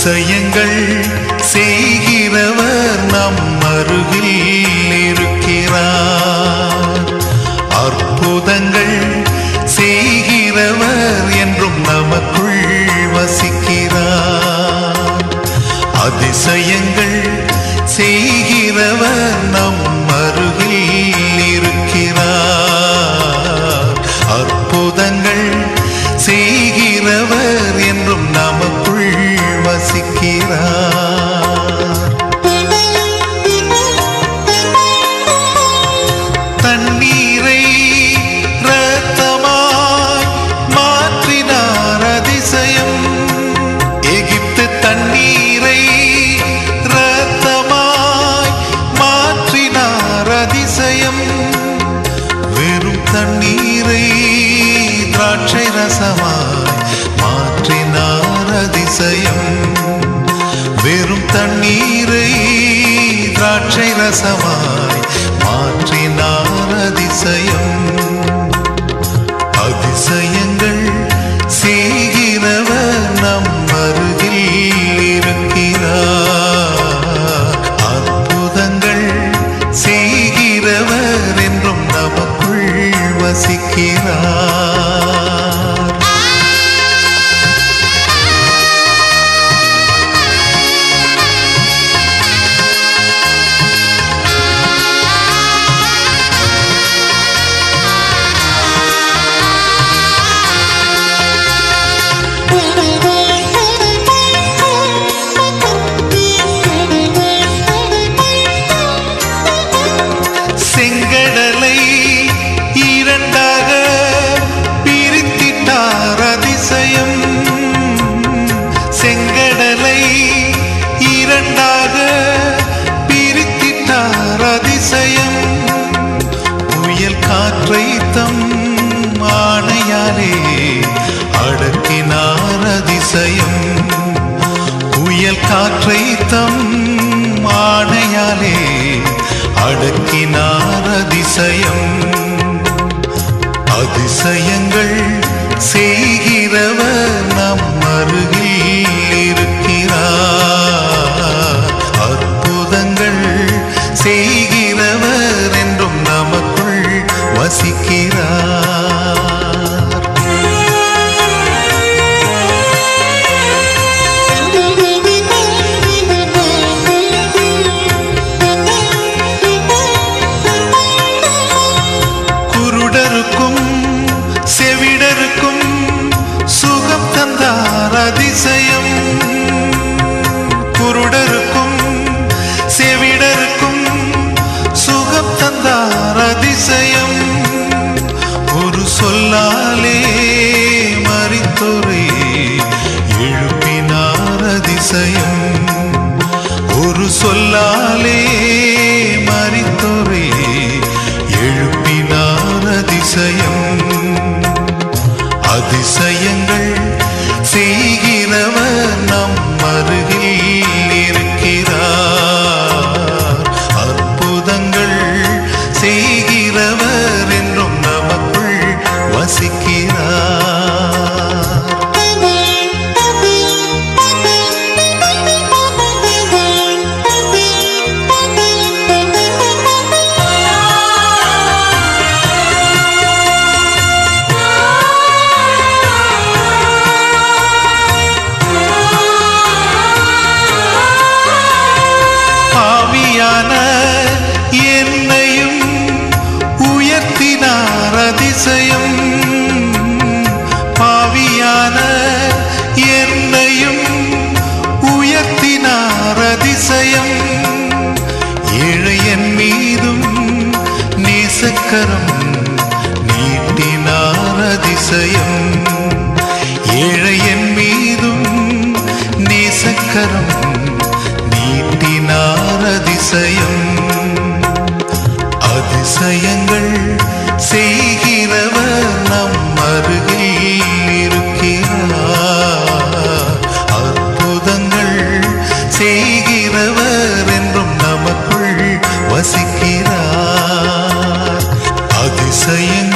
அதிசயங்கள் செய்கிறவர் நம் அருகில் இருக்கிறார். அற்புதங்கள் செய்கிறவர் என்றும் நமக்குள் வசிக்கிறார். அதிசயங்கள் செய்கிறவர் நம் அருகில் இருக்கிறார். அற்புதங்கள் செய்கிறவர் என்றும் நமக்குள் இருக்கிறார் தண்ணீரை ரத்தமாய் மாற்றினார் அதிசயம். எகிப்து தண்ணீரை ரத்தமாய் மாற்றினார் அதிசயம். வெறும் தண்ணீரை திராட்சை ரசமாய் மாற்றினார் அதிசயம். ரசமாய் மாற்றினார் அதிசயம். காற்றை தம் ஆணையாலே அடக்கினார் அதிசயம். புயல் காற்றை தம் ஆணையாலே அடக்கினார் அதிசயம். அதிசயங்கள் வசிக்கிறார் ஒரு சொல்லாலே எழுப்பினார் அதிசயம். ஒரு சொல்லாலே மறித்தோரை. எழுப்பினார் அதிசயம். அதிசயங்கள் செய்கிறவர் நம் அருகில். கரம் நீட்டினார் அதிசயம். ஏழையன் மீதும் நேசக்கரம் நீட்டினார் அதிசயம். அதிசயங்கள் செய்கிறவர் நம் அருகில் இருக்கிறார். அற்புதங்கள் செய்கிறவர் என்றும் நமக்குள் வசிக்கிறார். saying